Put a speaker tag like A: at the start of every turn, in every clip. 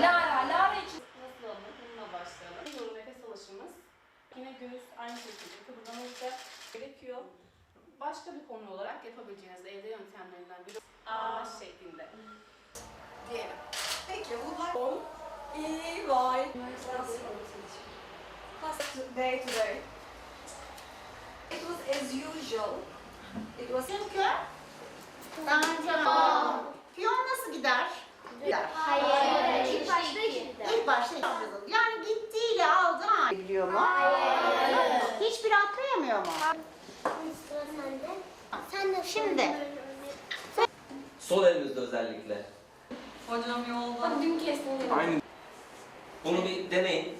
A: Lara, Lara için.
B: Nasıl alınır? Bununla başlayalım. Doğru nefes alışımız. Yine göğüs aynı şekilde kıvırmamız gerekiyor. Başka bir konu olarak yapabileceğiniz evde yöntemlerinden biri ağaç şeklinde.
C: Diyelim. Peki bunlar iyi vay. Day to day. It was as usual. It was
D: Çünkü piyon nasıl gider? Gider.
E: Hayır. İlk başta gitti.
D: İlk başta yazılır. Yani gittiğiyle aldı ha. Biliyor mu?
E: Hayır.
D: Hiçbir atlayamıyor mu?
E: Sıra sende. Sen de
D: Şimdi.
F: Sol elimizde özellikle.
C: hocam yolda.
A: Dün kestim.
F: Aynı. Bunu bir deneyin.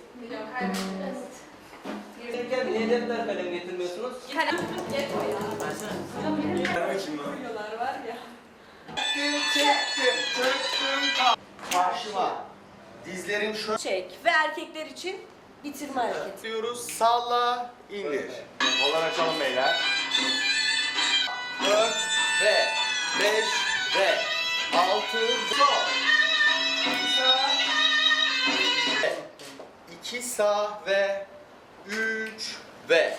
F: Gelirken niye defter kalem getirmiyorsunuz?
C: Videolar var ya.
G: Karşıma. Dizlerim şu
H: Çek ve erkekler için bitirme hareketi.
G: diyoruz. Salla, indir. Kollar açalım beyler. 4 ve 5 ve 6 sol. 2 sağ. 2 sağ ve 3 ve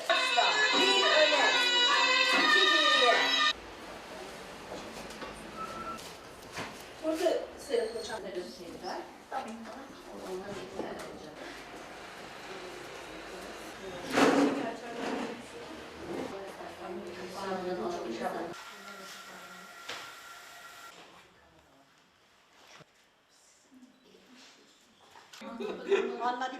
H: sırasında çantaları şeyler. Anladım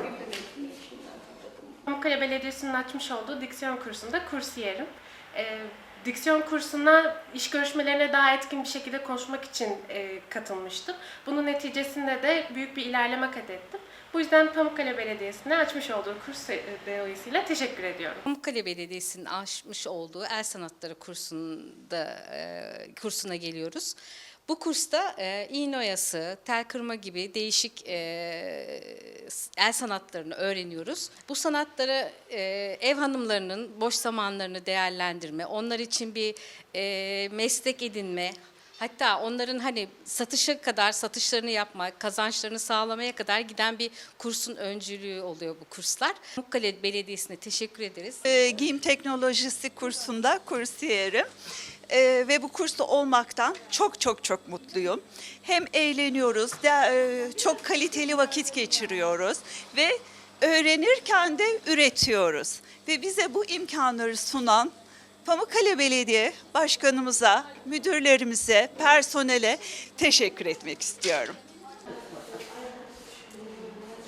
B: Pamukkale Belediyesi'nin açmış olduğu diksiyon kursunda kursiyerim. Ee, diksiyon kursuna iş görüşmelerine daha etkin bir şekilde konuşmak için e, katılmıştım. Bunun neticesinde de büyük bir ilerleme kat ettim. Bu yüzden Pamukkale Belediyesi'ne açmış olduğu kurs e, dolayısıyla teşekkür ediyorum.
I: Pamukkale Belediyesi'nin açmış olduğu el sanatları kursunda e, kursuna geliyoruz. Bu kursta e, iğne oyası, tel kırma gibi değişik e, el sanatlarını öğreniyoruz. Bu sanatları e, ev hanımlarının boş zamanlarını değerlendirme, onlar için bir e, meslek edinme, Hatta onların hani satışa kadar satışlarını yapmak, kazançlarını sağlamaya kadar giden bir kursun öncülüğü oluyor bu kurslar. Pamukkale Belediyesi'ne teşekkür ederiz.
J: e, giyim teknolojisi kursunda kursiyerim. E, ve bu kursta olmaktan çok çok çok mutluyum. Hem eğleniyoruz, de, e, çok kaliteli vakit geçiriyoruz ve öğrenirken de üretiyoruz. Ve bize bu imkanları sunan Pamukkale Belediye Başkanımıza, müdürlerimize, personele teşekkür etmek istiyorum.